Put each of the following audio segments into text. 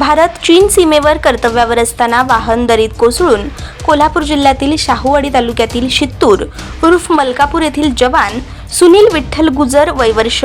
भारत चीन सीमेवर कर्तव्यावर असताना वाहन दरीत कोसळून कोल्हापूर जिल्ह्यातील शाहूवाडी तालुक्यातील शित्तूर उर्फ मलकापूर येथील जवान सुनील विठ्ठल गुजर वयवर्ष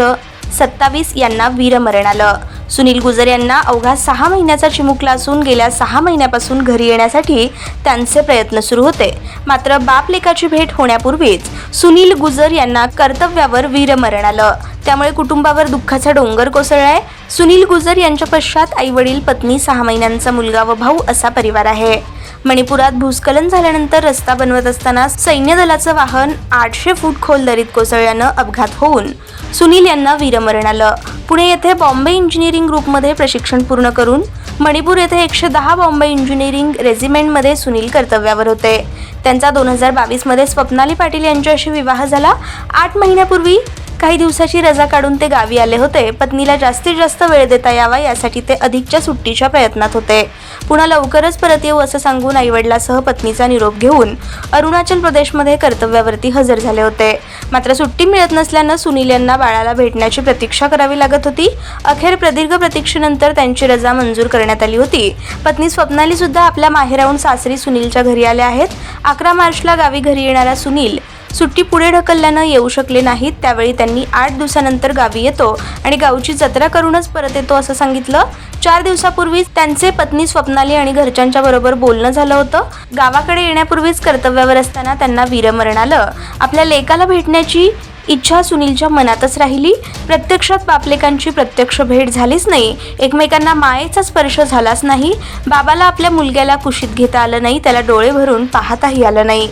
सत्तावीस यांना वीरमरण आलं. सुनील गुजर यांना अवघा सहा महिन्याचा चिमुकला असून गेल्या सहा महिन्यापासून घरी येण्यासाठी त्यांचे प्रयत्न सुरू होते. मात्र बाप लेकाची भेट होण्यापूर्वीच सुनील गुजर यांना कर्तव्यावर वीरमरण आलं. त्यामुळे कुटुंबावर दुःखाचा डोंगर कोसळलाय. सुनील गुजर यांच्या पश्चात आई वडील पत्नी सहा महिन्यांचा मुलगा व भाऊ असा परिवार आहे. मणिपुरात भूस्खलन झाल्यानंतर रस्ता बनवत असताना सैन्य दलाचं वाहन आठशे फूट खोल दरीत कोसळल्यानं अपघात होऊन सुनील यांना वीरमरण आलं. पुणे येथे बॉम्बे इंजिनिअरिंग ग्रुपमध्ये प्रशिक्षण पूर्ण करून मणिपूर येथे एकशे दहा बॉम्बे इंजिनिअरिंग रेजिमेंटमध्ये सुनील कर्तव्यावर होते. त्यांचा दोन हजार बावीसमध्ये स्वप्नाली पाटील यांच्याशी विवाह झाला. आठ महिन्यापूर्वी काही दिवसाची रजा काढून ते गावी आले होते. पत्नीला जास्तीत जास्त वेळ देता यावा यासाठी ते अधिकच्या सुट्टीच्या प्रयत्नात होते. पुन्हा लवकरच परत येऊ असं सांगून आईवडिलासह पत्नीचा निरोप घेऊन अरुणाचल प्रदेशमध्ये कर्तव्यावरती हजर झाले होते. मात्र सुट्टी मिळत नसल्यानं सुनील यांना बाळाला भेटण्याची प्रतीक्षा करावी लागत होती. अखेर प्रदीर्घ प्रतीक्षेनंतर त्यांची रजा मंजूर करण्यात आली होती. पत्नी स्वप्नाली सुद्धा आपल्या माहेराहून सासरी सुनीलच्या घरी आल्या आहेत. अकरा मार्चला गावी घरी येणारा सुनील सुट्टी पुढे ढकलल्यानं येऊ शकले नाहीत त्यावेळी त्यांनी आठ दिवसानंतर गावी येतो आणि गावची जत्रा करूनच परत येतो असं सांगितलं. चार दिवसापूर्वीच त्यांचे पत्नी स्वप्नाली आणि घरच्यांच्या बरोबर बोलणं झालं होतं. गावाकडे येण्यापूर्वीच कर्तव्यावर असताना त्यांना वीरमरण आलं. आपल्या लेकाला भेटण्याची इच्छा सुनीलच्या मनातच राहिली. प्रत्यक्षात बापलेकांची प्रत्यक्ष भेट झालीच नाही. एकमेकांना मायेचा स्पर्श झालाच नाही. बाबाला आपल्या मुलग्याला कुशीत घेता आलं नाही त्याला डोळे भरून पाहताही आलं नाही.